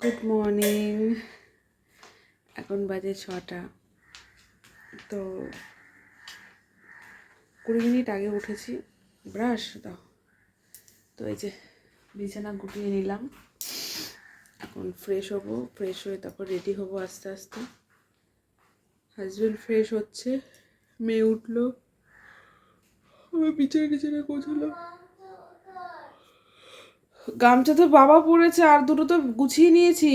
Good morning এখন বাজে ছটা। তো কুড়ি মিনিট আগে উঠেছি ব্রাশ দাও। তো এই যে বিছানা গুটিয়ে নিলাম। এখন ফ্রেশ হব ফ্রেশ হয়ে তারপর রেডি হব আস্তে আস্তে। হাজব্যান্ড ফ্রেশ হচ্ছে, মেয়ে উঠল। আমি বিছানা টিছানা গোছালাম। গামছা তো বাবা পরেছে আর দুটো তো গুছিয়ে নিয়েছি।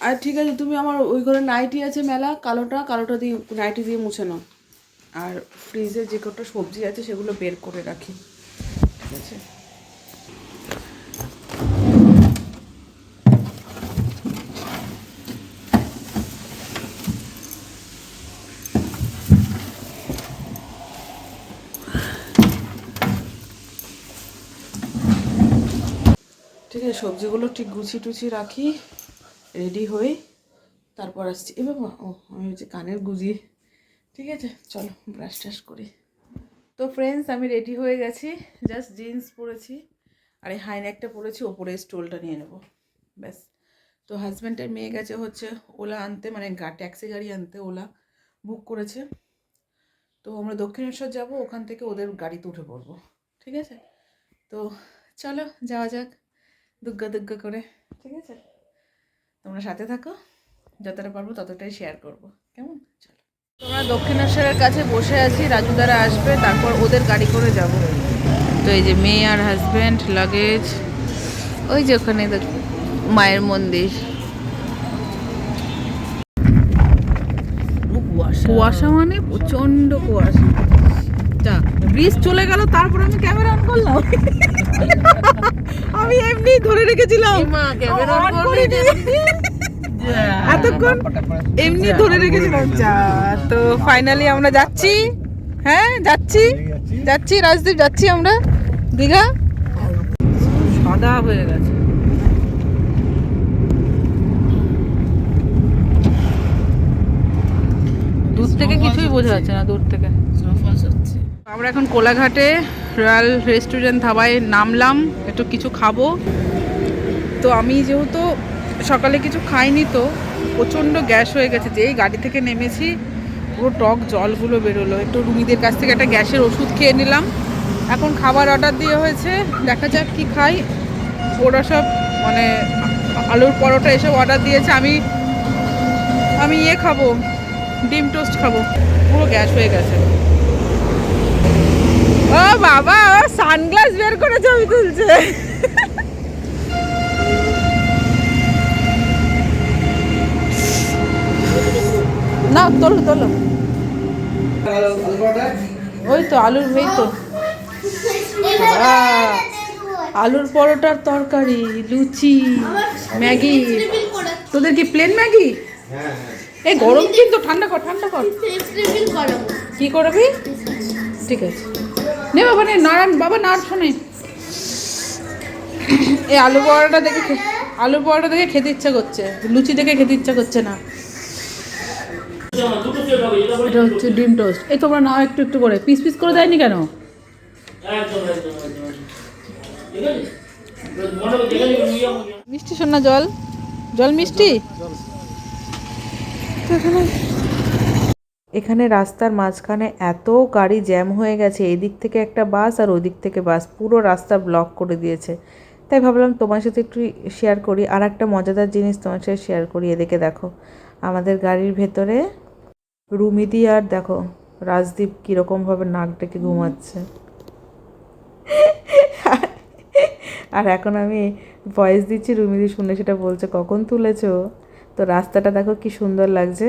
আর ঠিক আছে, তুমি আমার ওই ঘরে নাইটি আছে মেলা, কালোটা কালোটা দিয়ে, নাইটি দিয়ে মুছে নাও। আর ফ্রিজে যে কটা সবজি আছে, সেগুলো বের করে রাখি। ঠিক আছে? সবজিগুলো ঠিক গুছিয়ে টুছিয়ে রাখি রেডি হই তারপর আসছি। এ বাবা, ও, আমি হচ্ছে কানের গুজিয়ে ঠিক আছে, চলো ব্রাশ টাশ করি। তো ফ্রেন্ডস আমি রেডি হয়ে গেছি জাস্ট জিন্স পরেছি। আর এই হাইনেকটা পরেছি, ওপরে স্টোলটা নিয়ে নেব। ব্যাস। তো হাজব্যান্ডের মেয়ে গেছে হচ্ছে ওলা আনতে মানে গা ট্যাক্সি গাড়ি আনতে, ওলা বুক করেছে। তো আমরা দক্ষিণেশ্বর যাব, ওখান থেকে ওদের গাড়িতে উঠে পড়ব। ঠিক আছে? তো চলো, যাওয়া যাক। দুগ্গা দুগ্গা করে। ঠিক আছে? তোমরা সাথে থাকো যতটা পারব ততটাই শেয়ার করব। কেমন? চলো। তোমরা দক্ষিণেশ্বরের কাছে বসে আছি রাজুদারা আসবে তারপর ওদের গাড়ি করে যাব। তো এই যে মেয়ে আর হাজব্যান্ড লাগেজ ওই যে ওখানে দেখ- মায়ের মন্দির। কুয়াশা। মানে প্রচণ্ড কুয়াশা। যা ব্রিজ চলে গেল তারপর আমি ক্যামেরা অন করলাম। আমি এমনি ধরে রেখেছিলাম। এতক্ষণ এমনি ধরে রেখেছিলাম। যা তো ফাইনালি আমরা যাচ্ছি। হ্যাঁ যাচ্ছি। যাচ্ছি রাজদীপ যাচ্ছি আমরা। দীঘা? সাদা হয়ে গেছে। দূর থেকে কিছুই বোঝা যাচ্ছে না দূর থেকে। আমরা এখন কোলাঘাটে রয়্যাল রেস্টুরেন্ট ধাবায় নামলাম, একটু কিছু খাব। তো আমি যেহেতু সকালে কিছু খাইনি তো প্রচণ্ড গ্যাস হয়ে গেছে, যেই গাড়ি থেকে নেমেছি, পুরো টক জলগুলো বেরোলো। একটু রুমিদের কাছ থেকে একটা গ্যাসের ওষুধ খেয়ে নিলাম। এখন খাবার অর্ডার দিয়ে হয়েছে, দেখা যাক কি খাই। ওরা সব মানে আলুর পরোটা এসব অর্ডার দিয়েছে, আমি আমি ইয়ে খাব, ডিম টোস্ট খাব। পুরো গ্যাস হয়ে গেছে। ও বাবা সানগ্লাস বের করে ছবি তুলছে। না তোলো তোলো। ওই তো আলুর ভেই তো। আলুর পরোটার তরকারি লুচি ম্যাগি। তোদের কি প্লেন ম্যাগি? এই গরম কিন্তু ঠান্ডা কর ঠান্ডা কর। কি করবি? ঠিক আছে। নে বাবা নে নারায়ণ বাবা নাড় শোনে। এই আলু পরোটা দেখে আলু পরোটা দেখে খেতে ইচ্ছা করছে লুচি দেখে খেতে ইচ্ছা করছে না। এটা হচ্ছে ডিম টোস্ট। এই তোমরা নাও একটু একটু করে। পিস পিস করে দেয়নি কেন? মিষ্টি শোনা জল। জল মিষ্টি? তো এখানে এখানে রাস্তার মাঝখানে এত গাড়ি জ্যাম হয়ে গেছে, এদিক থেকে একটা বাস আর ওদিক থেকে বাস, পুরো রাস্তা ব্লক করে দিয়েছে। তাই ভাবলাম তোমার সাথে একটু শেয়ার করি, আর একটা মজাদার জিনিস তোমার সাথে শেয়ার করি, এদিকে দেখো, আমাদের গাড়ির ভেতরে রুমিদি আর দেখো, রাজদীপ কীরকমভাবে নাক ডেকে ঘুমাচ্ছে। আর এখন আমি ভয়েস দিচ্ছি রুমিদি শুনে সেটা বলছে, কখন তুলেছো? তো রাস্তাটা দেখো কি সুন্দর লাগছে।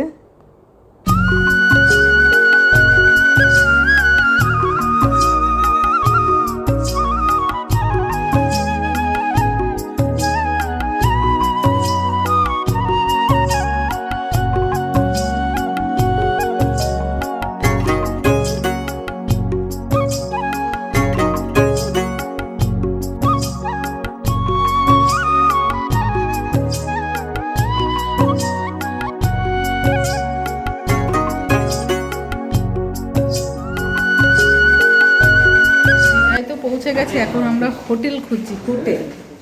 গেছি এখন আমরা হোটেল খুঁজছি হোটেল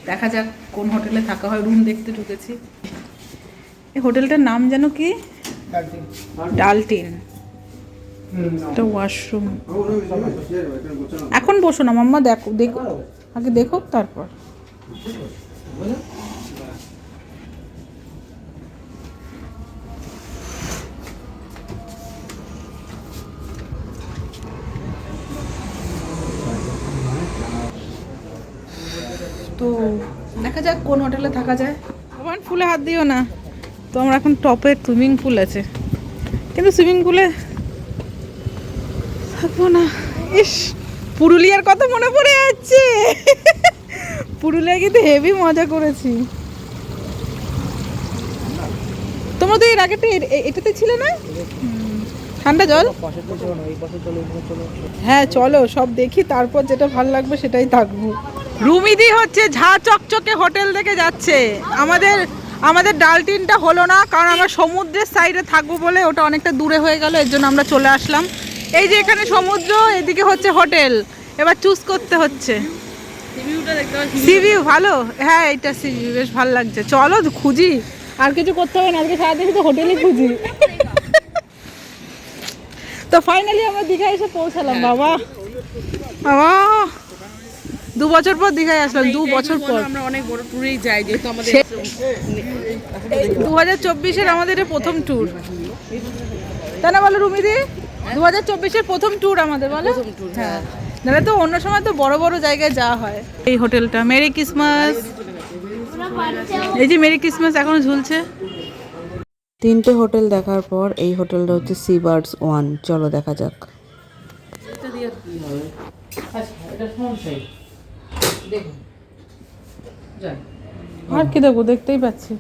দেখা যাক কোন হোটেলে থাকা হয়, রুম দেখতে ঢুকেছি। এই হোটেলটার নাম যেন কি? ডালটিন। একটা ওয়াশরুম। এখন বসো না, মাম্মা দেখো দেখো, আগে দেখো, তারপর। দেখা যাক কোন হোটেলে থাকা যায়। আমার ফুলে হাত দিও না। তো আমরা এখন টপে সুইমিং পুল আছে। কিন্তু সুইমিং পুলে থাকব না। ইস, পুরুলিয়ার কথা মনে পড়ে যাচ্ছে। পুরুলিয়া কিন্তু হেভি মজা করেছি। তোমরা তো এর আগে তো এ- এ- এটাতে ছিলে না? ঠান্ডা জল? হ্যাঁ চলো, সব দেখি, তারপর যেটা ভালো লাগবে সেটাই থাকব। রুমিদি হচ্ছে ঝা চকচকে হোটেল থেকে যাচ্ছে। আমাদের আমাদের ডালটিনটা হলো না, কারণ আমরা সমুদ্রের সাইডে থাকব বলে ওটা অনেকটা দূরে হয়ে গেল, এর জন্য আমরা চলে আসলাম। এই যে এখানে সমুদ্র, এদিকে হচ্ছে হোটেল। এবার চুজ করতে হচ্ছে। সি ভিউ ভালো? হ্যাঁ এটা সি ভিউ বেশ ভালো লাগছে। চলো, খুঁজি। আর কিছু করতে হবে না, আজকে সারাদিন তো হোটেলে খুঁজি। তো ফাইনালি আমরা দীঘায় এসে পৌঁছালাম, বাবা। বাবা। দু বছর পর দীঘায় আসলাম দু বছর পর। আমরা অনেক বড় ট্যুরেই যাই যেহেতু আমাদের দু হাজার চব্বিশের আমাদের এটা প্রথম ট্যুর তাই না বলো রুমিদি দু হাজার চব্বিশের প্রথম ট্যুর আমাদের বলো? হ্যাঁ। নাহলে তো অন্য সময় তো বড় বড় জায়গায় যাওয়া হয়। এই হোটেলটা মেরি ক্রিসমাস। এই যে মেরি ক্রিসমাস এখনও ঝুলছে। তিনটে হোটেল দেখার পর এই হোটেলটা হচ্ছে সি বার্ডস ওয়ান চলো দেখা যাক। আর কি দেখব দেখতেই পাচ্ছি।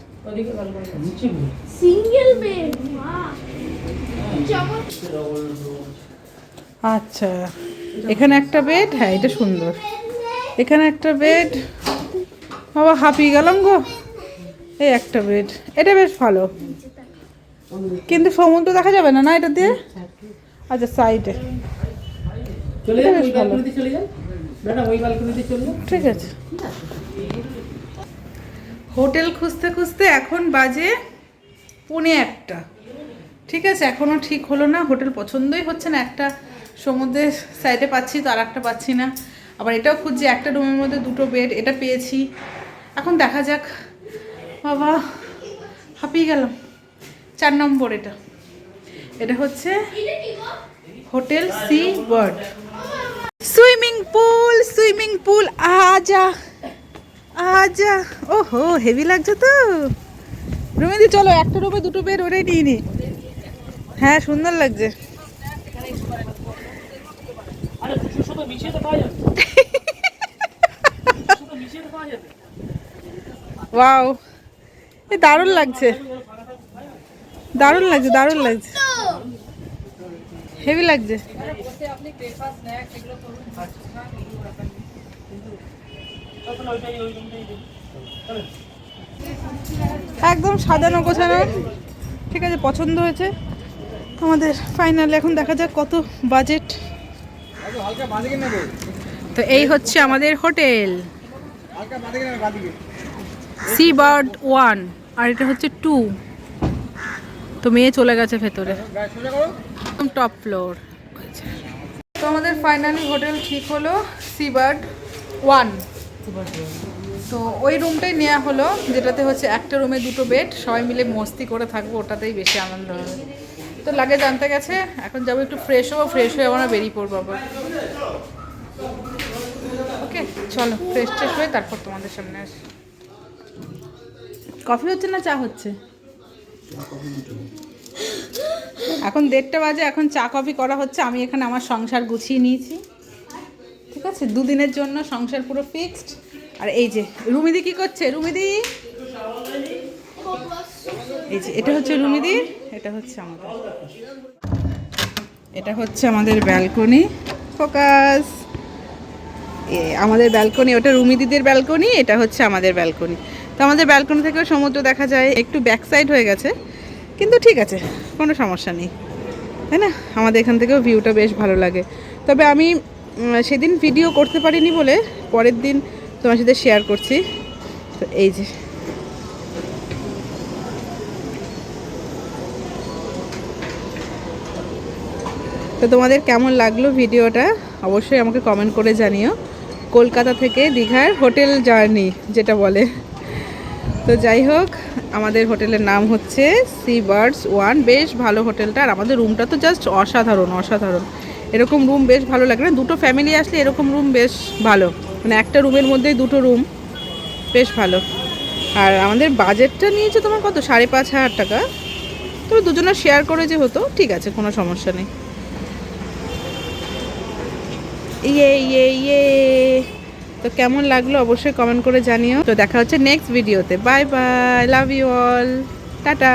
সিঙ্গেল বেড আচ্ছা এখানে একটা বেড? হ্যাঁ এটা সুন্দর। এখানে একটা বেড। বাবা হাঁপিয়ে গেলাম গো। এই একটা বেড। এটা বেশ ভালো। কিন্তু সমুদ্র দেখা যাবে না না এটা দিয়ে? আচ্ছা সাইডে বেশ ভালো। ঠিক আছে। হোটেল খুঁজতে খুঁজতে এখন বাজে পৌনে একটা। ঠিক আছে এখনও ঠিক হলো না হোটেল পছন্দই হচ্ছে না একটা সমুদ্রের সাইডে পাচ্ছি তো আর একটা পাচ্ছি না। আবার এটাও খুঁজছি একটা রুমের মধ্যে দুটো বেড এটা পেয়েছি। এখন দেখা যাক। বাবা হাঁপিয়ে গেলাম। চার নম্বর এটা। এটা হচ্ছে hotel Sea Bird pool swimming pool আজা আজা। ওহো হেভি লাগছে তো। রুমিদি চলো একটা রুমে দুটো বেড ওটাই নিয়ে নি। হ্যাঁ সুন্দর লাগছে। ওয়াও এ দারুণ লাগছে। দারুণ লাগছে দারুণ লাগছে। হেভি লাগছে। একদম সাজানো গোছানো ঠিক আছে, পছন্দ হয়েছে। আমাদের ফাইনালি এখন দেখা যাক কত বাজেট তো এই হচ্ছে আমাদের হোটেল। সি বার্ড ওয়ান আর এটা হচ্ছে টু তো মেয়ে চলে গেছে ভেতরে। টপ ফ্লোর তো আমাদের ফাইনালি হোটেল ঠিক হলো সি বার্ড ওয়ান তো ওই রুমটাই নেওয়া হলো যেটাতে হচ্ছে একটা রুমে দুটো বেড সবাই মিলে মস্তি করে থাকব ওটাতেই বেশি আনন্দ হবে। তো লাগে জানতে গেছে এখন যাব একটু ফ্রেশ হব ফ্রেশ হয়ে আমরা বেরিয়ে পড়ব আবার। ওকে চলো ফ্রেশ ট্রেশ হয়ে তারপর তোমাদের সামনে আসি। কফি হচ্ছে না চা হচ্ছে? এখন দেড়টা বাজে এখন চা কফি করা হচ্ছে আমি এখানে আমার সংসার গুছিয়ে নিয়েছি। ঠিক আছে? দুদিনের জন্য সংসার পুরো ফিক্সড আর এই যে, রুমিদি কি করছে? রুমিদি? এই যে, এটা হচ্ছে রুমিদির, এটা হচ্ছে আমাদের। এটা হচ্ছে আমাদের ব্যালকনি ফোকাস আমাদের ব্যালকনি ওটা রুমিদিদের ব্যালকনি এটা হচ্ছে আমাদের ব্যালকনি তো আমাদের ব্যালকনি থেকেও সমুদ্র দেখা যায়, একটু ব্যাক সাইড হয়ে গেছে। কিন্তু ঠিক আছে, কোনো সমস্যা নেই। তাই না? আমাদের এখান থেকেও ভিউটা বেশ ভালো লাগে। তবে আমি সেদিন ভিডিও করতে পারিনি বলে পরের দিন তোমার সাথে শেয়ার করছি। তো এই যে। তো তোমাদের কেমন লাগল ভিডিওটা অবশ্যই আমাকে কমেন্ট করে জানিও। কলকাতা থেকে দীঘার হোটেল জার্নি যেটা বলে। তো যাই হোক, আমাদের হোটেলের নাম হচ্ছে সি বার্ডস ওয়ান বেশ ভালো হোটেলটা। আর আমাদের রুমটা তো জাস্ট অসাধারণ অসাধারণ। এরকম রুম বেশ ভালো লাগে। না দুটো ফ্যামিলি আসলে এরকম রুম বেশ ভালো। মানে একটা রুমের মধ্যেই দুটো রুম বেশ ভালো। আর আমাদের বাজেটটা নিয়েছে তোমার কত? সাড়ে পাঁচ হাজার টাকা। তবে দুজনে শেয়ার করে যে হতো, ঠিক আছে, কোনো সমস্যা নেই। ইয়ে ইয়ে ইয়ে। তো কেমন লাগল অবশ্যই কমেন্ট করে জানিও। তো দেখা হচ্ছে নেক্সট ভিডিওতে bye bye love you all tata